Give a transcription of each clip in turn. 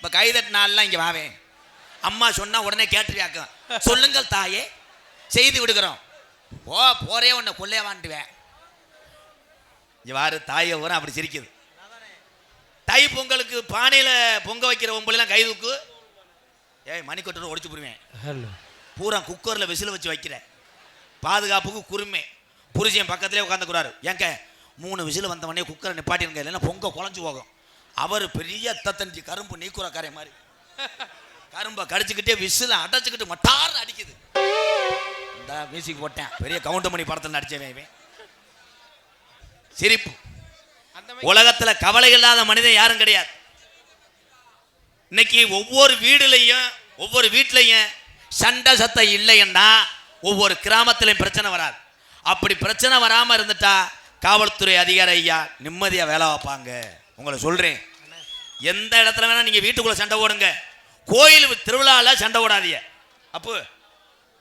இப்ப கைதட்டு நாள்லாம் இங்க வாவேன் அம்மா சொன்னா உடனே கேட்டுருவியாக்கும். சொல்லுங்கள் தாயே செய்து விடுகிறோம். ஓ போறே உன்னை கொள்ளைய வாண்டுவேன் இங்க வாரு தாயை ஊரம் அப்படி சிரிக்குது. தை பொங்கலுக்கு பானையில பொங்க வைக்கிற ஒம்பலாம் கை தூக்கு. ஏய் மணிக்கொட்டர் ஒடிச்சு போடுவேன். பூரா குக்கரில் விசில் வச்சு வைக்கிற. பாதுகாப்புக்கு குறுமை. புருஷன் பக்கத்திலே உட்காந்துக்கிறாரு ஏங்க மூணு விசில் வந்தவொடனே குக்கரை நிப்பாட்டிருங்க இல்லைன்னா பொங்க குழஞ்சு போகும். அவர் பெரிய தத்தஞ்சு கரும்பு நீக்குறக்காரை மாதிரி. கரும்பை கடிச்சுக்கிட்டே விசில் அடைச்சிக்கிட்டு மட்டார்னு அடிக்குது. இந்த மியூசிக் போட்டேன். பெரிய கவுண்டமணி படத்தில் நடிச்சவன் சிரிப்பு. உலகத்துல கவலை இல்லாத மனிதன் யாரும் கிடையாது. இன்னைக்கு ஒவ்வொரு வீடுலையும் ஒவ்வொரு வீட்லையும் சண்டை சத்தம் இல்லைன்னா ஒவ்வொரு கிராமத்திலையும் பிரச்சனை வராது. அப்படி பிரச்சனை வராம இருந்துட்டா காவல்துறை அதிகாரி ஐயா நிம்மதியா வேலை வைப்பாங்க உங்களை சொல்றேன். எந்த இடத்துல வேணா நீங்க வீட்டுக்குள்ள சண்டை போடுங்க. கோயில் திருவிழால சண்டை போடாதீங்க. அப்பு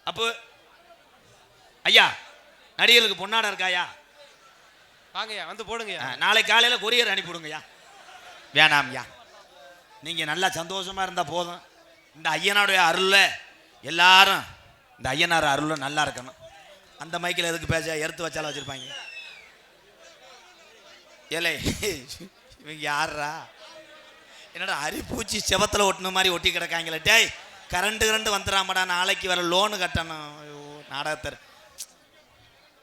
அப்பு. ஐயா நடிகர்களுக்கு பொன்னாடம் இருக்காயா? வாங்கய்யா வந்து போடுங்கய்யா நாளை காலையில் கொரியர் அனுப்பிவிடுங்கய்யா வேணாம்யா நீங்கள் நல்லா சந்தோஷமாக இருந்தால் போதும். இந்த ஐயனாருடைய அருளில் எல்லாரும் இந்த ஐயனார் அருளில் நல்லா இருக்கணும். அந்த மைக்கில் எதுக்கு பேச எடுத்து வச்சாலும் வச்சுருப்பாங்க. ஏலே இவங்க யாரா என்னடா அரிப்பூச்சி செவத்தில் ஒட்டின மாதிரி ஒட்டி கிடக்காங்களே. டேய் கரண்ட் கரண்ட் வந்துடாமடா நாளைக்கு வர லோனு கட்டணும். ஐயோ நாடகத்தர்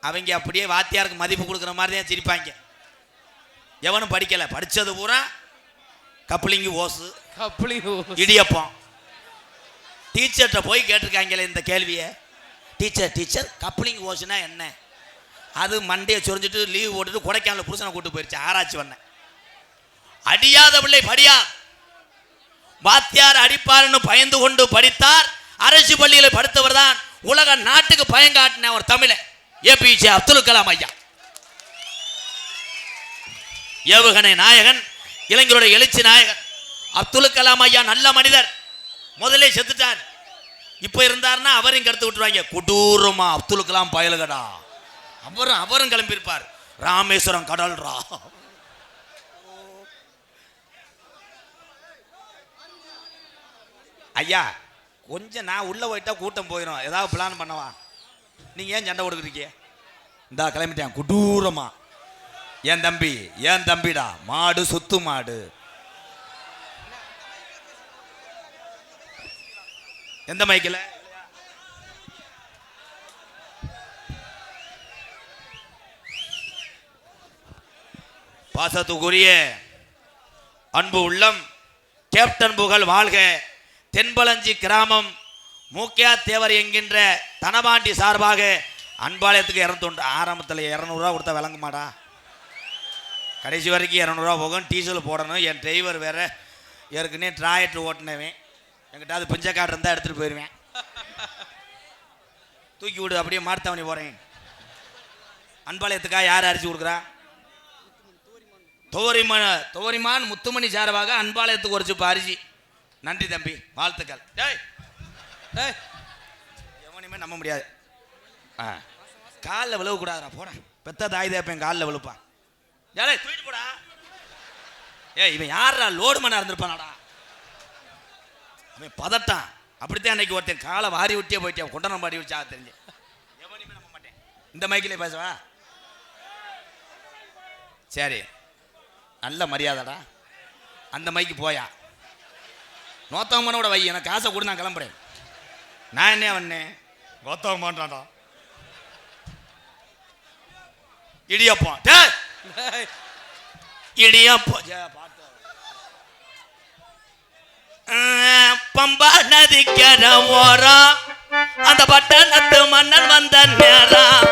அவங்க அப்படியே வாத்தியாருக்கு மதிப்பு கொடுக்குற மாதிரி தான் சிரிப்பாங்க. எவனும் படிக்கலை. படித்தது பூரா கப்ளிங்கு ஓசு கப்ளி இடியப்பம். டீச்சர்கிட்ட போய் கேட்டிருக்காங்களே இந்த கேள்வியை. டீச்சர் டீச்சர் கப்ளிங் ஓசுனா என்ன? அது மண்டையை சொரிஞ்சிட்டு லீவ் போட்டுட்டு கொடைக்கானல் புருஷனை கூட்டு போயிடுச்சு ஆராய்ச்சி பண்ண அடியாத பிள்ளை படியா? வாத்தியார் அடிப்பார்னு பயந்து கொண்டு படித்தார். அரசு பள்ளியில் படித்தவர் தான். உலக நாட்டுக்கு பயங்காட்டின ஒரு தமிழ ஏபிஜே அப்துல் கலாம் ஐயா. ஏவுகணை நாயகன் இளைஞருடைய எழுச்சி நாயகன். அப்துல் கலாம் ஐயா நல்ல மனிதர். முதலே செத்துட்டார். இப்போ இருந்தாருன்னா அவரையும் கருத்து விட்டுருவாங்க. கொடூரமா அப்துல் கலாம் பயலுகடா. அவரும் அவரும் கிளம்பியிருப்பார். ராமேஸ்வரம் கடல்ரா. ஐயா கொஞ்சம் நான் உள்ளே போயிட்டா கூட்டம் போயிடும் ஏதாவது பிளான் பண்ணவா? நீங்க ஏன் சண்டை கொடுக்குறீங்க இந்தா கிளம்பிட்டேன். கொடூரமா. ஏன் தம்பி ஏன் தம்பிடா? மாடு சுத்து மாடு. எந்த மைக்கில் பாசத்துக்குரிய அன்பு உள்ளம் கேப்டன் புகழ் வாழ்க. தென்பலஞ்சி கிராமம் மூக்கியா தேவர் என்கின்ற தனபாண்டி சார்பாக அன்பாளையத்துக்கு இரநூத்தொண்டு ஆரம்பத்தில் இரநூறுவா கொடுத்தா விளங்க மாடா கடைசி வரைக்கும் இரநூறுவா போகும் டீசல் போடணும். என் டிரைவர் வேற ஏற்கனவே ட்ராயட் ஓட்டினவன். என்கிட்ட அது பிஞ்சக்காட்டு இருந்தால் எடுத்துகிட்டு போயிடுவேன் தூக்கி விடு அப்படியே மாட்டுத்தவணி போகிறேன் அன்பாளையத்துக்காக யார் அரிசி கொடுக்குறா? துவரிமன் துவரிமான் முத்துமணி சார்பாக அன்பாளையத்துக்கு ஒரு சிப்பு அரிசி. நன்றி தம்பி வாழ்த்துக்கள். டேய் டேய். எவனையுமே நம்ப முடியாது. ஆ. காலில் விழுவக்கூடாதுடா போடா. பெத்த தாய் தேப்பேன் காலில் விழுப்பான் ஏலே தூக்கிட்டு போடா. ஏய் இவன் யாரா லோடு மண்ணா இருந்திருப்பானாடா. அவன் பதட்டான். அப்படித்தான் அன்னைக்கு ஒருத்தன் காலை வாரி விட்டே போயிட்டேன் குண்டனம் பாடி வச்சா தெரிஞ்சு. எவனையுமே நம்ப மாட்டேன். இந்த மைக்கிலே பேசவா? சரி. நல்ல மரியாதைடா. அந்த மைக்கு போயா? நோத்தவமனோட வை எனக்கு காசை கொடு நான் கிளம்புறேன். நான் என்ன பண்ணேன்? நோத்தவமான்டாடா இடியப்பம் டேய் டேய் இடியப்பம் பம்பா நதிக்கர ஓரம். அந்த பட்டணத்து மன்னன் வந்த நேரம்.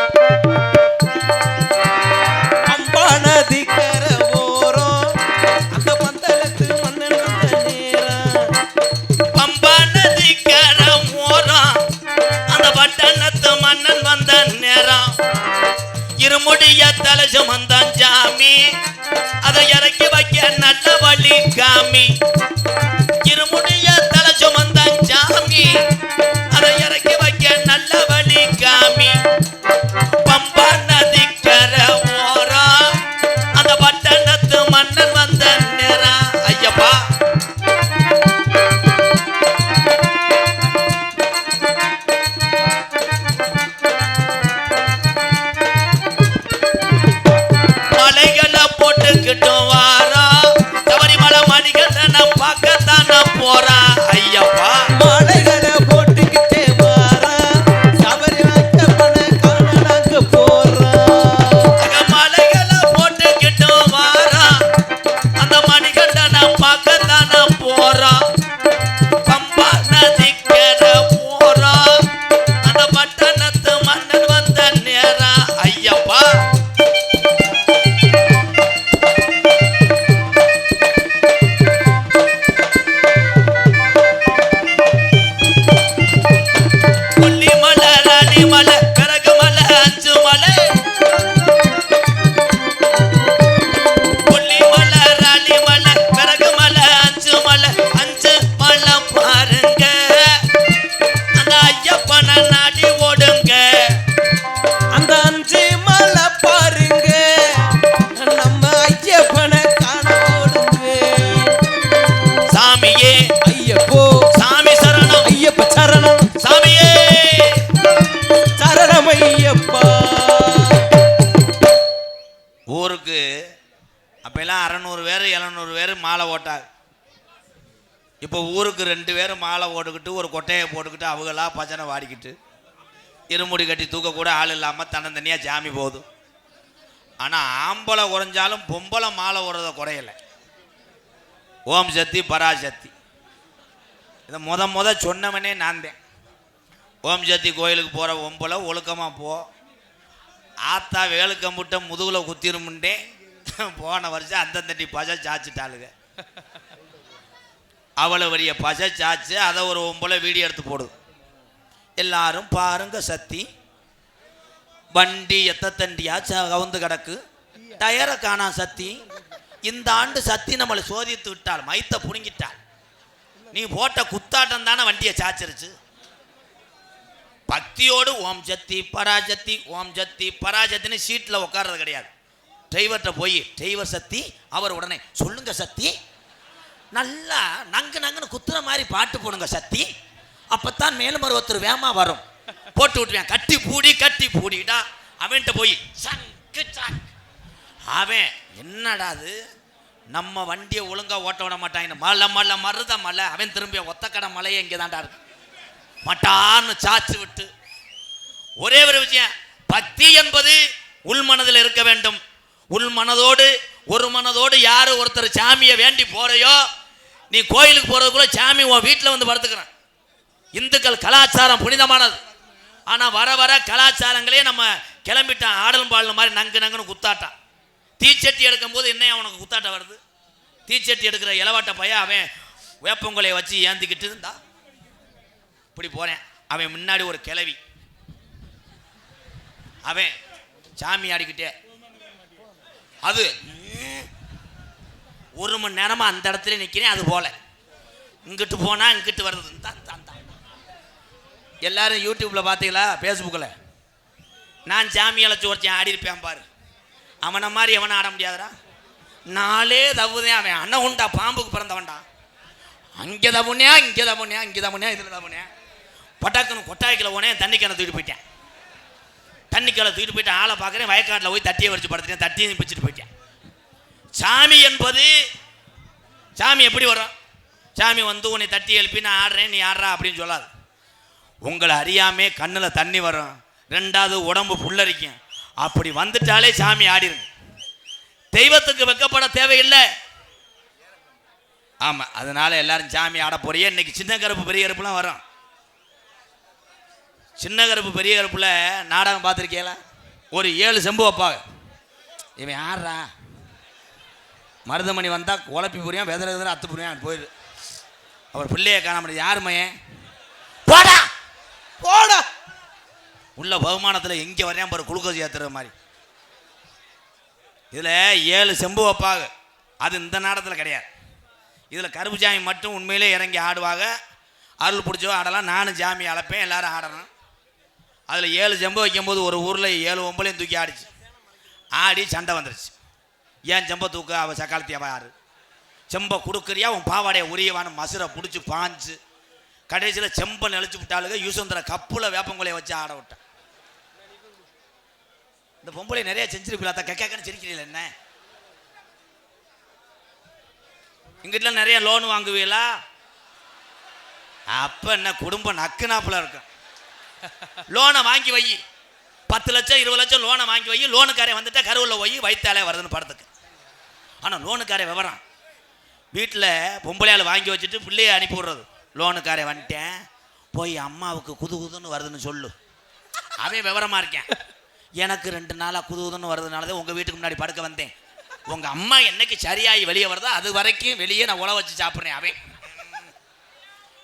சுமந்தான் ஜாமி அதை இறக்கி வைக்க நல்ல வழி காமி. por அப்போல்லாம் அறநூறு பேர் எழுநூறு பேர் மாலை ஓட்டாங்க. இப்போ ஊருக்கு ரெண்டு பேர் மாலை ஓட்டுக்கிட்டு ஒரு கொட்டையை போட்டுக்கிட்டு அவங்களாம் பஜனை வாடிக்கிட்டு இருமுடி கட்டி தூக்கக்கூட ஆள் இல்லாமல் தன்னந்தனியாக ஜாமி போதும் ஆனால் ஆம்பளை குறைஞ்சாலும் பொம்பளை மாலை ஓடுறத குறையலை. ஓம் சக்தி பராசக்தி இதை முத முத சொன்னவனே நான் தான். ஓம் சக்தி கோயிலுக்கு போகிற பொம்பளை ஒழுக்கமாக போ. ஆத்தா வேலு கம்பிட்ட முதுகில் குத்திருமுண்டே போன வருஷம் அந்தந்தட்டி பசை சாச்சிட்டாளுங்க. அவ்வளோ பெரிய பசை சாச்சு அதை ஒரு ஒம்பளை வீடியோ எடுத்து போடுது எல்லாரும் பாருங்க சத்தி. வண்டி எத்த தண்டியா கவுந்து கிடக்கு. டயரை காணா சத்தி. இந்த ஆண்டு சத்தி நம்மளை சோதித்து விட்டாள் மைத்த புடுங்கிட்டாள். நீ போட்ட குத்தாட்டம் தானே வண்டியை சாச்சிருச்சு? பக்தியோடு ஓம் சக்தி பராசக்தி ஓம் சக்தி பராசக்தின்னு சீட்டில் உட்கார்றது கிடையாது. டிரைவர்கிட்ட போய் டிரைவர் சக்தி அவர் உடனே சொல்லுங்க சக்தி. நல்லா நங்கு நங்குன்னு குத்துற மாதிரி பாட்டு போடுங்க சக்தி. அப்பத்தான் மேலும் ஒருத்தர் வேமா வரும். போட்டு விட்டுவேன் கட்டி பூடி கட்டி பூடிடா. அவன்கிட்ட போய் சங்கு அவன் என்னடா அது? நம்ம வண்டியை ஒழுங்காக ஓட்ட விட மாட்டாங்க மலை மலை மருத மலை. அவன் திரும்பி ஒத்தக்கடை மலையே இங்கே தான்டா இருக்கு. மட்டான்னு சாச்சு விட்டு. ஒரே ஒரு விஷயம் பக்தி என்பது உள்மனதில் இருக்க வேண்டும். உள் மனதோடு ஒரு மனதோடு யார் ஒருத்தர் சாமியை வேண்டி போறையோ நீ கோயிலுக்கு போகிறதுக்குள்ள சாமி உன் வீட்டில் வந்து படுத்துக்கிறான். இந்துக்கள் கலாச்சாரம் புனிதமானது. ஆனால் வர வர கலாச்சாரங்களே நம்ம கிளம்பிட்டான் ஆடலும் பாடலும் மாதிரி நங்கு நங்குன்னு குத்தாட்டான். தீச்சட்டி எடுக்கும் போது என்ன அவனுக்கு குத்தாட்டம் வருது? தீச்சட்டி எடுக்கிற இளவாட்ட பையன் அவன் வேப்பங்குலையை வச்சு ஏந்திக்கிட்டு இருந்தான். இப்படி போகிறேன் அவன் முன்னாடி ஒரு கிளவி அவன் சாமி ஆடிக்கிட்டே. அது ஒரு மணி நேரமாக அந்த இடத்துல நிற்கிறேன் அது போல. இங்கிட்டு போனால் இங்கிட்டு வருது தான், தான், தான். எல்லாரும் யூடியூப்பில் பார்த்தீங்களா ஃபேஸ்புக்கில் நான் சாமி அழைச்சி ஒருத்தன் ஆடிருப்பேன் பாரு. அவனை மாதிரி எவனை ஆட முடியாதுடா. நாளே தவுதேன் அவன். அண்ணன் உண்டா? பாம்புக்கு பிறந்தவன்டா. அங்கே தவுனியா இங்கே தவுனியா இங்கே தவுனியா இதில் தவுனியா பட்டாக்குன்னு கொட்டாய்க்கில் போனேன் தண்ணி கிணறு தூக்கிட்டு போயிட்டேன். தண்ணி கிளை தூக்கிட்டு போயிட்டு ஆளை பார்க்குறேன் வயக்காட்டில் போய் தட்டியை வரைச்சி படுத்துட்டேன் தட்டியும் பிச்சுட்டு போயிட்டேன். சாமி என்பது சாமி எப்படி வரும்? சாமி வந்து உன்னை தட்டி எழுப்பி நான் ஆடுறேன் நீ ஆடுறா அப்படின்னு சொல்லாது. உங்களை அறியாமே கண்ணில் தண்ணி வரும். ரெண்டாவது உடம்பு புல்லரிக்கும். அப்படி வந்துட்டாலே சாமி ஆடிருங்க தெய்வத்துக்கு வெக்கப்பட தேவையில்லை. ஆமாம் அதனால எல்லாரும் சாமி ஆட போறியே. இன்னைக்கு சின்ன கருப்பு பெரிய கருப்புலாம் வரும். சின்ன கருப்பு பெரிய கருப்புல நாடகம் பார்த்துருக்கீங்களா? ஒரு ஏழு செம்பு வைப்பாங்க. இவன் ஆடுறா மருதமணி வந்தால் குழப்பி புரியும் வெதற வெதற அத்து புரியும் போயிடு அவர் பிள்ளையை காண முடியாது யார் மையன் போடா! போடா! உள்ள பகுமானத்தில் எங்கே வரையா பாரு குளுக்கோஸ் ஏற்றுற மாதிரி. இதில் ஏழு செம்பு வைப்பாங்க. அது இந்த நாடகத்தில் கிடையாது. இதில் கருப்பு சாமி மட்டும் உண்மையிலே இறங்கி ஆடுவாங்க. அருள் பிடிச்சோ ஆடலாம். நானும் சாமி அழைப்பேன் எல்லாரும் ஆடணும். அதில் ஏழு செம்பு வைக்கும்போது ஒரு ஊரில் ஏழு ஒம்பளையும் தூக்கி ஆடிச்சு. ஆடி சண்டை வந்துருச்சு. ஏன் செம்பை தூக்க? அவள் சக்காலத்தியாவா யாரு? செம்பை கொடுக்குறியா? உன் பாவாடையை உரியவான மசுரை பிடிச்சி பாஞ்சு கடைசியில் செம்பை நெளிச்சு விட்டாளுங்க. யூசுந்தர கப்பில் வேப்பங்குலையை வச்சு ஆட விட்டேன் இந்த பொம்பளை நிறைய செஞ்சிருப்பீங்களா கக்கன்னு சிரிக்கிறீங்கள என்ன? இங்கிட்ட நிறைய லோன் வாங்குவீங்களா? அப்போ என்ன குடும்பம் நக்குனாப்பில் இருக்கும். லோனை வாங்கி வை. பத்து லட்சம் இருபது லட்சம் லோனை வாங்கி வை. லோனுக்காரே வந்துட்டா கருவில் போய் வைத்தாலே வருதுன்னு படத்துக்கு. ஆனால் லோனுக்காரே விவரம். வீட்டில் பொம்பளையால் வாங்கி வச்சுட்டு பிள்ளைய அனுப்பி விடுறது. லோனுக்காரே வந்துட்டேன். போய் அம்மாவுக்கு குது குதுன்னு வருதுன்னு சொல்லு. அவன் விவரமாக இருக்கேன். எனக்கு ரெண்டு நாளாக குது குதுன்னு வருதுனால தான் உங்கள் வீட்டுக்கு முன்னாடி படுக்க வந்தேன். உங்கள் அம்மா என்னைக்கு சரியாகி வெளியே வருதோ அது வரைக்கும் வெளியே நான் உழ வச்சு சாப்பிட்றேன் அவன்.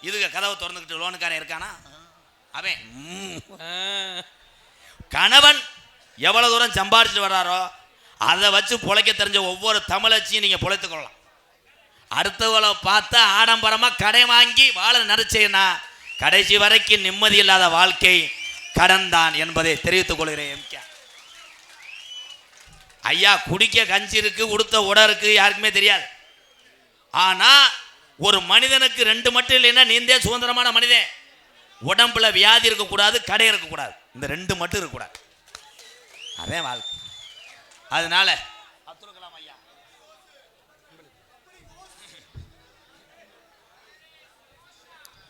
இதுக்கு கதவை திறந்துக்கிட்டு லோனுக்காரன் இருக்கானா? அவன் கணவன் எவ்வளவு தூரம் சம்பாரிச்சுட்டு வர்றாரோ அதை வச்சு பிழைக்க தெரிஞ்ச ஒவ்வொரு தமிழச்சியும் நீங்கள் பிழைத்துக்கொள்ளலாம் அடுத்தவளை பார்த்து ஆடம்பரமாக கடை வாங்கி வாழ நினைச்சேன்னா கடைசி வரைக்கும் நிம்மதி இல்லாத வாழ்க்கை கடன்தான் என்பதை தெரிவித்துக் கொள்கிறேன் எம்கே ஐயா குடிக்க கஞ்சி இருக்கு உடுத்த உடை இருக்கு யாருக்குமே தெரியாது. ஆனா ஒரு மனிதனுக்கு ரெண்டு மட்டும் இல்லைன்னா நீந்தே சுதந்திரமான மனிதன். உடம்புல வியாதி இருக்கக்கூடாது கடை இருக்கக்கூடாது. இந்த ரெண்டு மட்டும் இருக்கக்கூடாது. அதே வாழ்க்கை. அதனால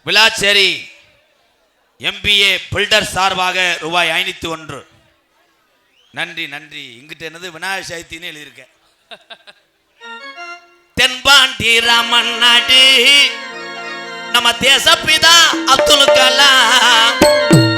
விளாச்சேரி எம்பிஏ பில்டர் சார்பாக ரூபாய் ஐநூத்தி ஒன்று. நன்றி நன்றி. இங்கிட்ட என்னது விநாயகர் சதுர்த்தின்னு எழுதியிருக்கேன். தென்பாண்டி ராமன் நாடு நம்ம தேசப்பிதா அப்துல் கலாம்.